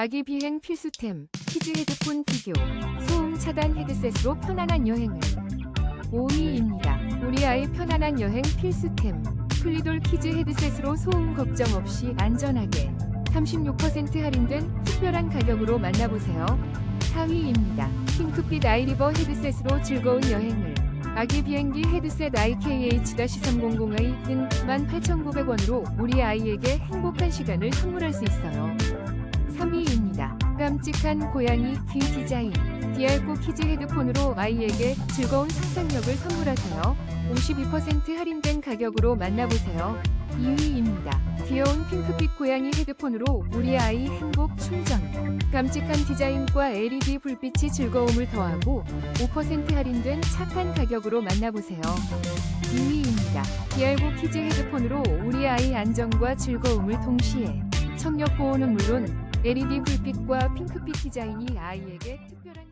아기 비행 필수템, 키즈 헤드폰 비교, 소음 차단 헤드셋으로 편안한 여행을. 5위입니다. 우리 아이 편안한 여행 필수템, 플리돌 키즈 헤드셋으로 소음 걱정 없이 안전하게 36% 할인된 특별한 가격으로 만나보세요. 4위입니다. 핑크빛 아이리버 헤드셋으로 즐거운 여행을. 아기 비행기 헤드셋 IKH-300i 등 18,900원으로 우리 아이에게 행복한 시간을 선물할 수 있어요. 3위입니다. 깜찍한 고양이 귀 디자인. 디알코 키즈 헤드폰으로 아이에게 즐거운 상상력을 선물하세요. 52% 할인된 가격으로 만나보세요. 2위입니다. 귀여운 핑크빛 고양이 헤드폰으로 우리 아이 행복 충전. 깜찍한 디자인과 LED 불빛이 즐거움을 더하고 5% 할인된 착한 가격으로 만나보세요. 2위입니다. 디알고 키즈 헤드폰으로 우리 아이 안정과 즐거움을 동시에 청력 보호는 물론 LED 불빛과 핑크빛 디자인이 아이에게 특별한